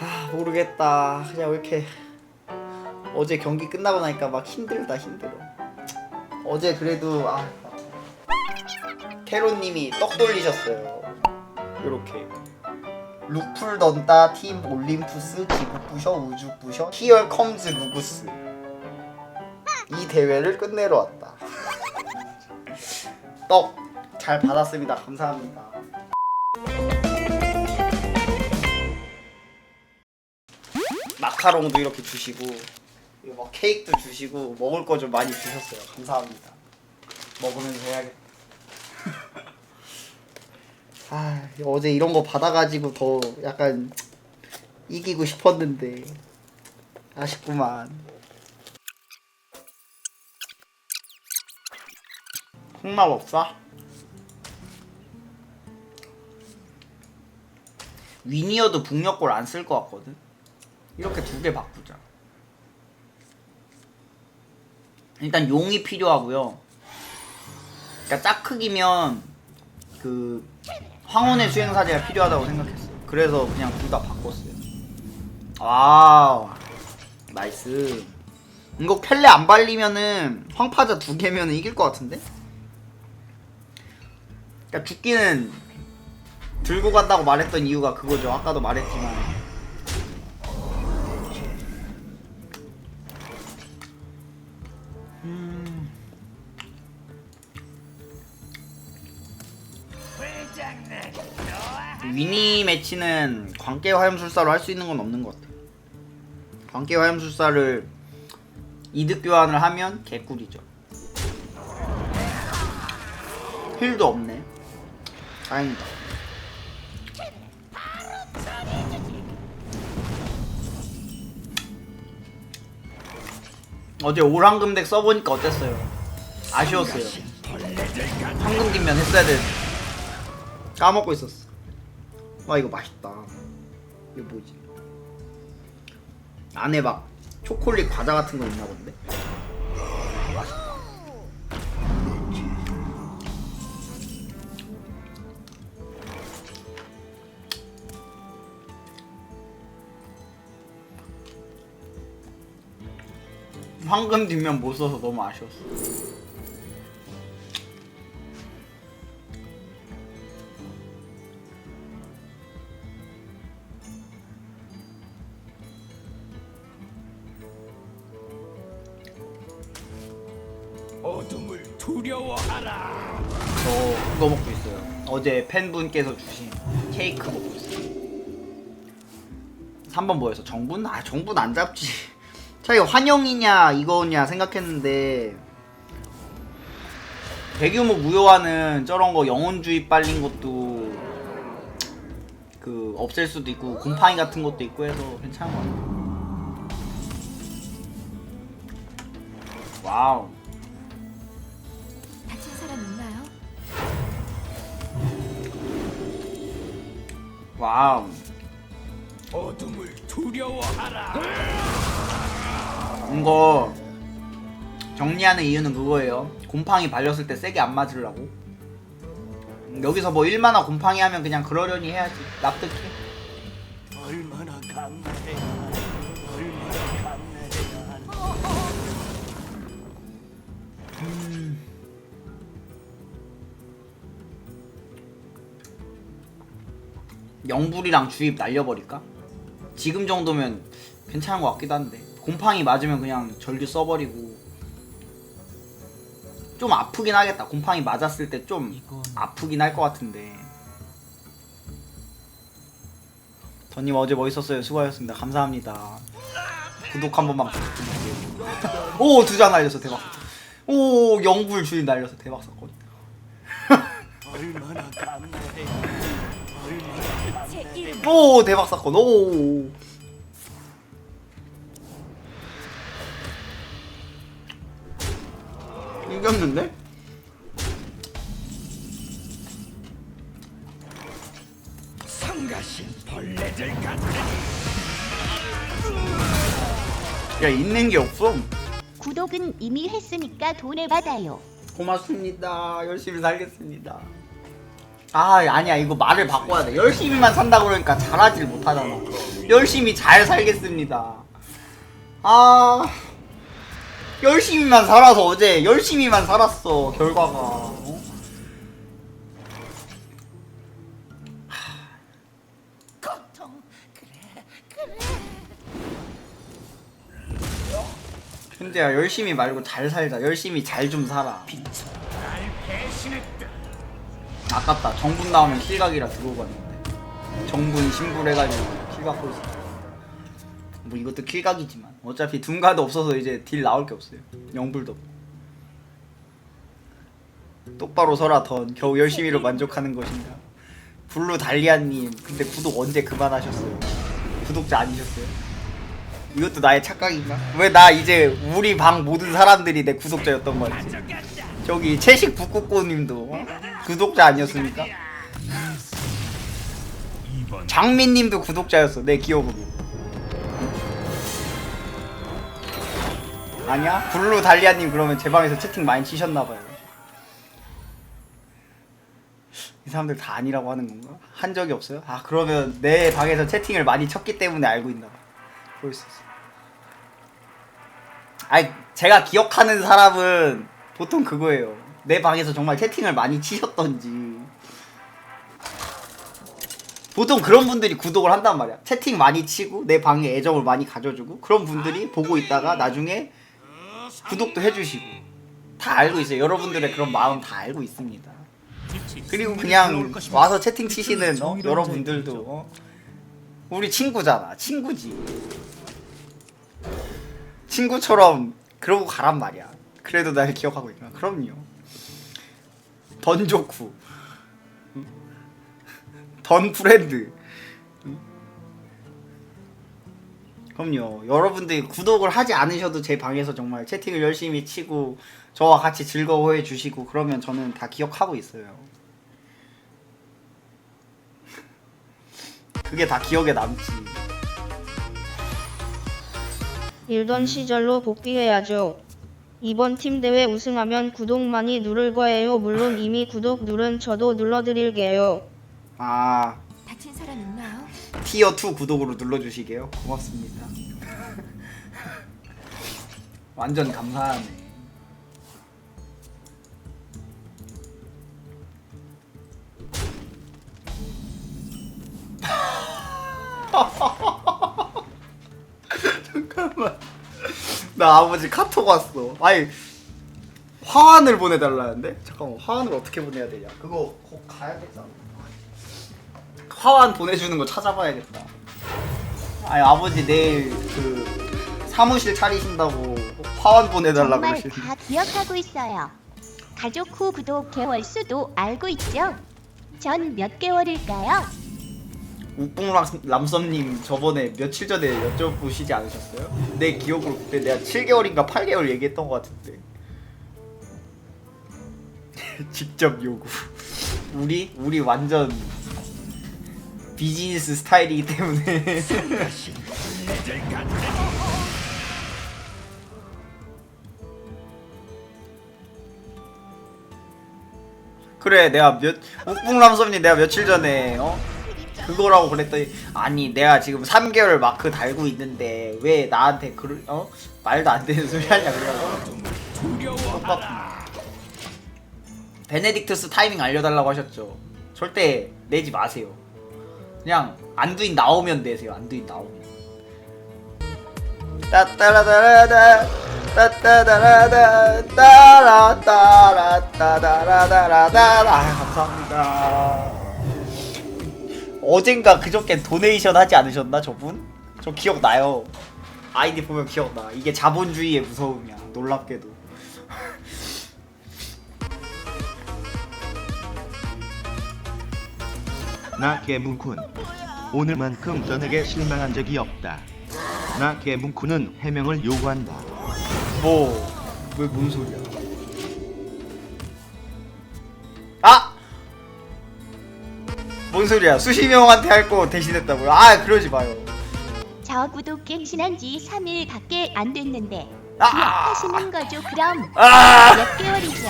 아 모르겠다. 그냥 왜 이렇게 어제 경기 끝나고 나니까 막 힘들다 힘들어. 어제 그래도 아 캐로님이 떡 돌리셨어요. 요렇게. 루플 던다 팀 올림푸스 지구 부셔 우주 부셔 히얼 컴즈 루구스. 이 대회를 끝내러 왔다. 떡 잘 받았습니다. 감사합니다 마카롱도 이렇게 주시고 이거 막 케이크도 주시고 먹을 거 좀 많이 주셨어요. 감사합니다. 먹으면서 해야겠다. 아 어제 이런 거 받아가지고 더 약간 이기고 싶었는데 아쉽구만. 콩마법사 위니어도 북녘골 안 쓸 것 같거든 이렇게 두 개 바꾸자. 일단 용이 필요하고요. 그러니까 짝 크기면 그 황혼의 수행사제가 필요하다고 생각했어요. 그래서 그냥 둘 다 바꿨어요. 와 나이스. 이거 펠레 안 발리면은 황파자 두 개면 이길 것 같은데? 그러니까 죽기는 들고 간다고 말했던 이유가 그거죠. 아까도 말했지만 위니 매치는 광계 화염술사로 할 수 있는 건 없는 것 같아. 광계 화염술사를 이득 교환을 하면 개꿀이죠. 힐도 없네. 다행이다. 어제 오랑금 덱 써보니까 어땠어요? 아쉬웠어요. 황금 뒷면 했어야 되는데 까먹고 있었어. 와 이거 맛있다. 이거 뭐지? 안에 막 초콜릿 과자 같은 거 있나 본데? 황금 뒷면 못 써서 너무 아쉬웠어. 어제 팬분께서 주신 케이크 먹고 있어요. 3번 뭐였어? 정분? 아 정분 안 잡지. 차라리 환영이냐 이거냐 생각했는데 대규모 무효화는 저런 거 영혼주의 빨린 것도 그 없앨 수도 있고 곰팡이 같은 것도 있고 해서 괜찮은 것 같아요. 와우. 와우. 어둠을 두려워하라. 이거 정리하는 이유는 그거예요. 곰팡이 발렸을 때 세게 안 맞으려고. 음, 여기서 뭐 1만화 곰팡이 하면 그냥 그러려니 해야지. 납득해. 얼마나 감사해 영불이랑 주입 날려버릴까? 지금 정도면 괜찮은 것 같기도 한데. 곰팡이 맞으면 그냥 절규 써버리고. 좀 아프긴 하겠다. 곰팡이 맞았을 때 좀 아프긴 할 것 같은데. 더님 어제 멋있었어요. 수고하셨습니다. 감사합니다. 구독 한 번만 부탁드릴게요. 오, 두 장 날려서 대박. 오, 영불 주인 날려서 대박 사건. 얼마나 감사해 오, 대박 사건. 오. 이겼는데? 성가신 벌레들 같은 야, 있는 게 없어. 구독은 이미 했으니까 돈을 받아요. 고맙습니다. 열심히 살겠습니다. 아 아니야. 이거 말을 바꿔야 돼. 열심히만 산다 그러니까 잘하질 못하잖아. 열심히 잘 살겠습니다. 아 열심히만 살아서 어제 열심히만 살았어 결과가. 어? 현재야 열심히 말고 잘 살자. 열심히 잘 좀 살아. 날 배신했다 아깝다. 정분 나오면 킬각이라 두고 갔는데. 정분 신불해가지고 킬각 있어. 뭐 이것도 킬각이지만. 어차피 둔가도 없어서 이제 딜 나올 게 없어요. 영불도. 똑바로 서라 던. 겨우 열심히로 만족하는 것인가. 블루 달리아님. 근데 구독 언제 그만하셨어요? 구독자 아니셨어요? 이것도 나의 착각인가? 왜 나 이제 우리 방 모든 사람들이 내 구독자였던 거지? 저기 채식 북극고님도 어? 구독자 아니었습니까? 장민님도 구독자였어 내 기억으로 아니야? 블루 달리아님 그러면 제 방에서 채팅 많이 치셨나봐요 이 사람들 다 아니라고 하는 건가? 한 적이 없어요? 아 그러면 내 방에서 채팅을 많이 쳤기 때문에 알고 있나봐 그럴 수 있어 아니 제가 기억하는 사람은 보통 그거예요 내 방에서 정말 채팅을 많이 치셨던지 보통 그런 분들이 구독을 한단 말이야. 채팅 많이 치고 내 방에 애정을 많이 가져주고 그런 분들이 보고 있다가 나중에 구독도 해주시고 다 알고 있어요. 여러분들의 그런 마음 다 알고 있습니다. 그리고 그냥 와서 채팅 치시는 어? 여러분들도 어? 우리 친구잖아. 친구지. 친구처럼 그러고 가란 말이야. 그래도 날 기억하고 있구나. 그럼요. 던조쿠. 던 프렌드. 그럼요. 여러분들이 구독을 하지 않으셔도 제 방에서 정말 채팅을 열심히 치고 저와 같이 즐거워해 주시고 그러면 저는 다 기억하고 있어요. 그게 다 기억에 남지. 일던 시절로 복귀해야죠. 이번 팀 대회 우승하면 구독 많이 누를 거예요. 물론 이미 구독 누른 저도 눌러드릴게요. 아, 다친 사람 있나요? 티어 2 구독으로 눌러주시게요. 고맙습니다. 완전 감사하네. 나 아버지 카톡 왔어. 아니 화환을 보내달라는데? 잠깐만 화환을 어떻게 보내야 되냐? 그거 꼭 가야겠다. 화환 보내주는 거 찾아봐야겠다. 아니 아버지 내일 그 사무실 차리신다고 화환 보내달라고 정말 그러시는데 다 기억하고 있어요. 가족 후 구독 개월 수도 알고 있죠? 전 몇 개월일까요? 욱봉람썸님 저번에 며칠 전에 여쭤보시지 않으셨어요? 내 기억으로 그때 내가 7개월인가 8개월 얘기했던 것 같은데 직접 요구 우리? 우리 완전 비즈니스 스타일이기 때문에 그래 내가 몇 욱북람섭님 내가 며칠 전에 어 그거라고 그랬더니 아니 내가 지금 3개월 마크 달고 있는데 왜 나한테 그 어? 말도 안 되는 소리 하냐 그래가지고. 두려워하라 베네딕트스 타이밍 알려달라고 하셨죠. 절대 내지 마세요. 그냥 안두인 나오면 내세요 안두인 나오면. 따따라다라다 따따다라다 따라따라따라다라다라 아 감사합니다 어젠가 그저께 도네이션 하지 않으셨나 저분? 저 기억나요 아이디 보면 기억나 이게 자본주의의 무서움이야 놀랍게도 나 개문쿤 오늘만큼 전에게 실망한 적이 없다. 나 개문쿤은 해명을 요구한다. 뭐, 왜 뭔 소리야? 뭔 소리야? 수십 명한테 할 거 대신했다고요? 아, 그러지 마요. 저 구독 갱신한 지 3일밖에 안 됐는데 아! 기억하시는 거죠? 그럼 아! 몇 개월이죠?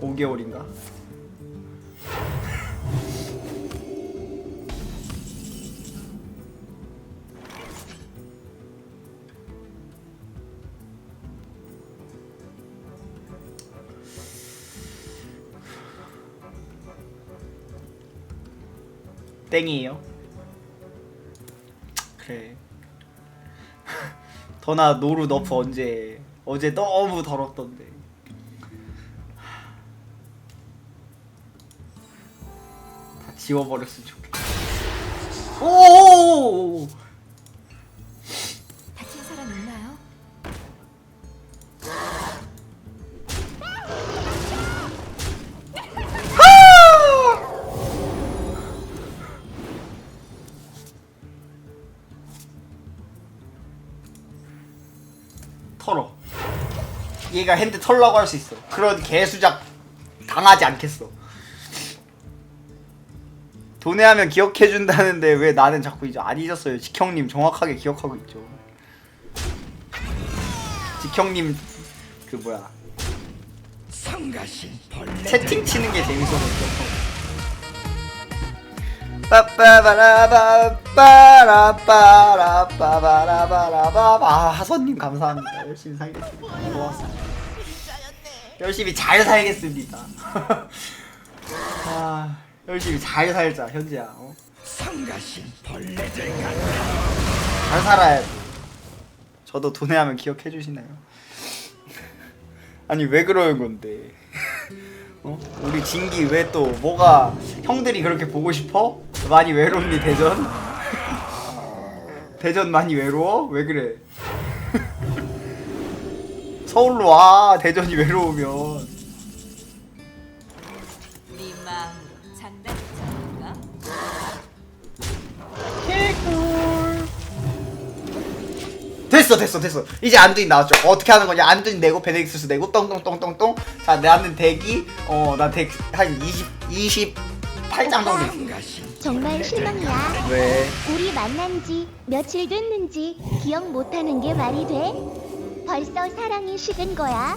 5개월인가? 땡이에요. 그래. 더나 노루 너프 언제? 어제 너무 더럽던데. 다 지워버렸으면 좋겠다. 오! 털어. 얘가 핸드 털라고 할 수 있어. 그런 개수작 당하지 않겠어. 도내하면 기억해 준다는데 왜 나는 자꾸 이제 안 잊었어요. 직형님 정확하게 기억하고 있죠. 직형님 그 뭐야 채팅 치는 게 재밌어서 기억하고. 빠빠바라바빠라빠라빠라바라바라바 아 하선님 감사합니다. 열심히 살겠습니다. 고맙습니다. 열심히 잘 살겠습니다. 아 열심히 잘 살자 현재야. 어? 성가신 벌레들 같다 잘 살아야 돼 저도 돈에 하면 기억해 주시나요? 아니 왜 그러는 건데 어? 우리 진기 왜 또 뭐가 형들이 그렇게 보고 싶어? 많이 외롭니 대전? 대전 많이 외로워? 왜 그래? 서울로 와 대전이 외로우면 우리 마음으로 됐어 됐어 됐어 이제 안두인 나왔죠 어떻게 하는 거냐 안두인 내고 베네딕스스 내고 똥똥똥똥똥 자 나는 덱이 어나덱한 20, 28장 정도 있어 성가신 정말 실망이야. 왜? 우리 만난 지 며칠 됐는지 기억 못하는 게 말이 돼? 벌써 사랑이 식은 거야?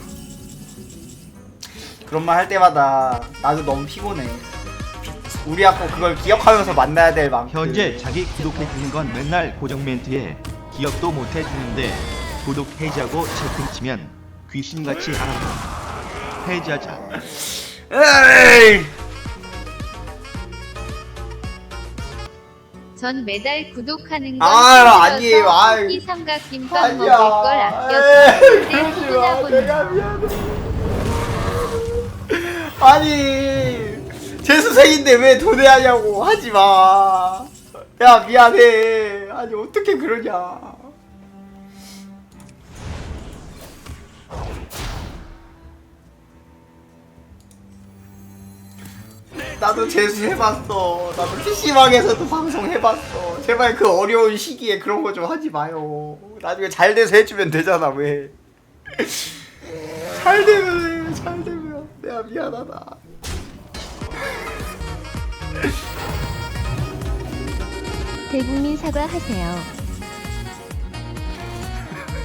그런 말 할 때마다 나도 너무 피곤해 우리 아까 그걸 기억하면서 만나야 될 만큼 현재 자기 구독해 주는 건 맨날 고정 멘트에 기억도 못 해주는데 구독 해지하고 채팅 치면 귀신같이 알아봐. 해지하자. 에이! 전 매달 구독하는 건 아, 아니에요. 아이. 이 삼각김밥 아니야. 먹을 걸 에이, 그러지 마. 미안해. 아니 재수생인데 왜 도내하냐고 하지 마. 야 미안해. 아니 어떻게 그러냐. 나도 재수 해봤어. 나도 PC방에서도 방송 해봤어. 제발 그 어려운 시기에 그런 거 좀 하지 마요. 나중에 잘 돼서 해주면 되잖아 왜? 잘 되면 해, 잘 되면 내가 미안하다. 대국민 사과하세요.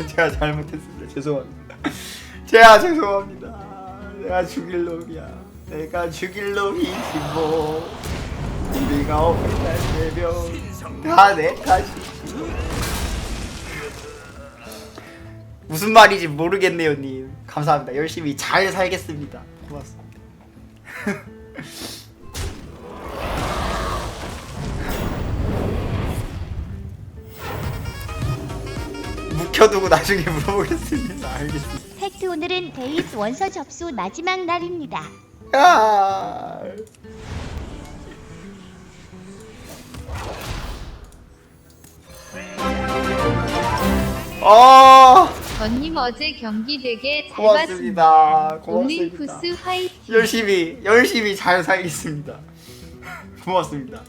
제가 잘못했습니다. 죄송합니다. 제가 죄송합니다. 내가 죽일 놈이야. 내가 죽일 놈이지 뭐. 우리가 없는 날 새벽 다내 탓이. 무슨 말인지 모르겠네요, 님. 감사합니다. 열심히 잘 살겠습니다. 고맙습니다. 묵혀두고 나중에 물어보겠습니다. 알겠습니다. 팩트 오늘은 데이스 원서 접수 마지막 날입니다. 아. 아, 전님 어제 경기 되게 잘 봤습니다. 고맙습니다. 고맙습니다. 올림푸스 화이팅. 열심히 열심히 잘 살겠습니다. 고맙습니다.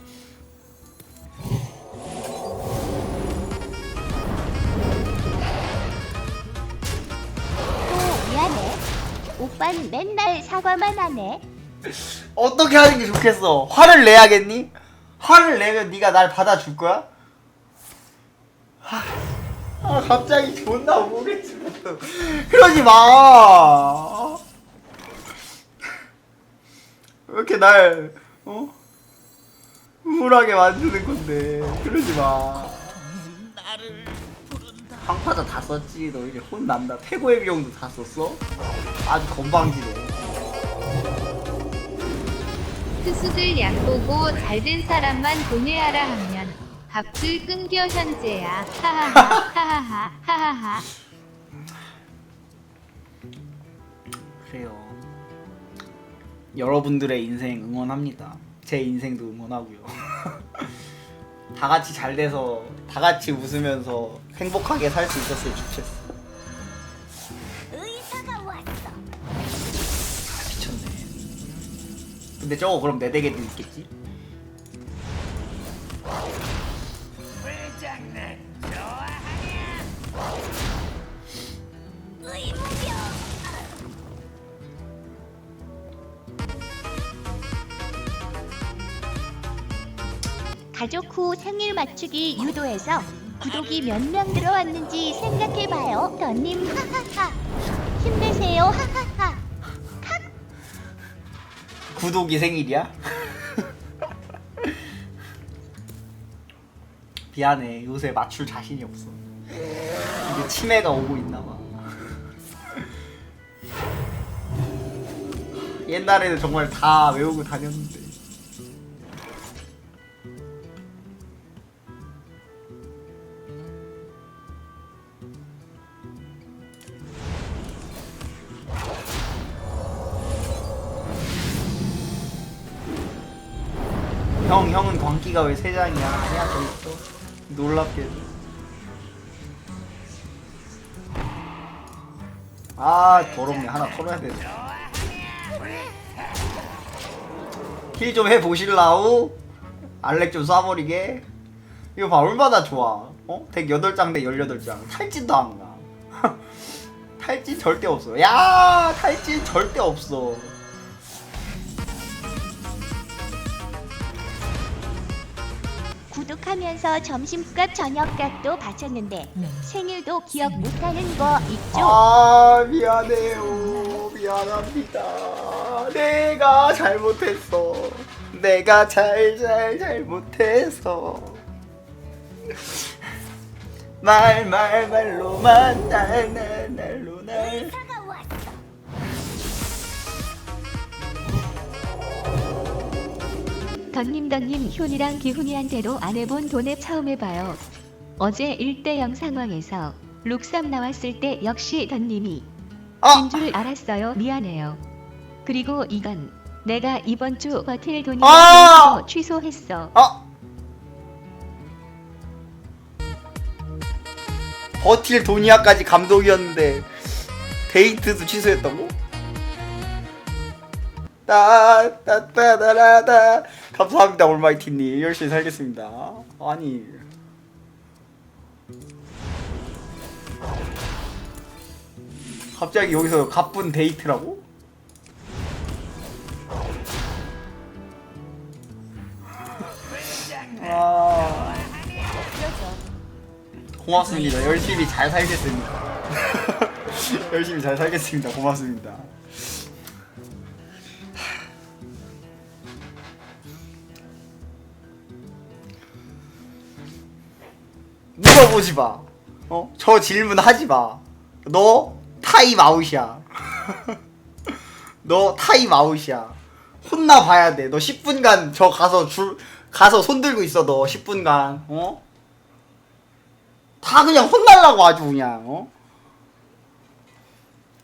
오빠는 맨날 사과만 하네. 어떻게 하는 게 좋겠어? 화를 내야겠니? 화를 내면 네가 날 받아줄 거야? 하, 아 갑자기 존나 우울해지겠어. 그러지 마. 왜 이렇게 날 어? 우울하게 만드는 건데 그러지 마. 황파자 다 썼지 너 이제 혼난다 태고의 비용도 다 썼어? 아주 건방지네 특수들 약 보고 잘 된 사람만 보내야라 하면 밥줄 끊겨 현재야. 하하하 하하하 하하하. 그래요 여러분들의 인생 응원합니다 제 인생도 응원하고요 다 같이 잘 돼서 다 같이 웃으면서 행복하게 살 수 있었으면 좋겠어 의사가 왔어. 아, 미쳤네 근데 저거 그럼 내 댁에도 있겠지? 가족 후 생일 맞추기 유도해서 구독이 몇 명 들어왔는지 생각해봐요. 더님 하하하. 힘내세요. 하하하. 구독이 생일이야? 미안해 요새 맞출 자신이 없어 이게 치매가 오고 있나봐 옛날에는 정말 다 외우고 다녔는데 광기가 왜 세 장이야? 더 있어 놀랍게. 아 더럽네. 하나 털어야 되네 힐 좀 해보실라우? 알렉 좀 쏴버리게. 이거 봐 얼마나 좋아. 어? 덱 8장 대 18장. 탈진도 안 가. 탈진 절대 없어. 야 탈진 절대 없어 구독하면서 점심값 저녁값도 바쳤는데 생일도 기억 못하는 거 있죠? 아 미안해요. 미안합니다. 내가 잘못했어. 내가 잘 잘 잘못해서. 말말 말로만 날 날 날로 날 던님 던님 효이랑 기훈이한테도 안 해본 돈에 처음 해봐요. 어제 1대0 상황에서 룩삼 나왔을 때 역시 던님이 아! 진줄 알았어요. 미안해요. 그리고 이건 내가 이번 주 버틸 돈이 아! 없어서 취소했어. 아! 버틸 도니아까지 감독이었는데 데이트도 취소했다고? 따따따다라다 감사합니다 올마이티님 열심히 살겠습니다 아니 갑자기 여기서 가쁜 데이트라고? 아 고맙습니다. 열심히 잘 살겠습니다. 열심히 잘 살겠습니다. 고맙습니다. 물어보지 마. 어? 저 질문 하지 마. 너 타임 아웃이야. 너 타임 아웃이야. 혼나 봐야 돼. 너 10분간 저 가서 줄 가서 손 들고 있어. 너 10분간. 어? 다 그냥 혼날라고 아주 그냥 어?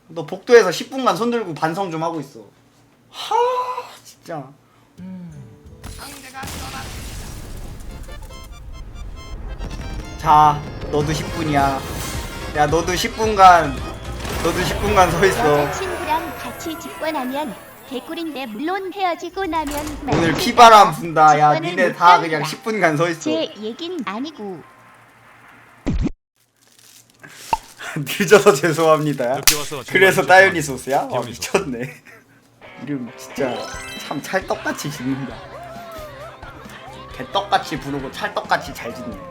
너 복도에서 10분간 손 들고 반성 좀 하고 있어 하 진짜 자 너도 10분이야. 야 너도 10분간 너도 10분간 서 있어. 여자 친구랑 같이 직관하면 개꿀인데 물론 헤어지고 나면 오늘 피바람 분다. 야 니네 다. 그냥 10분간 서 있어. 제 얘긴 아니고. 늦어서 죄송합니다. 그래서. 따윤이 소스야? 아 비용이 미쳤네. 이름 진짜 참 찰떡같이 짓는다. 개떡같이 부르고 찰떡같이 잘 짓네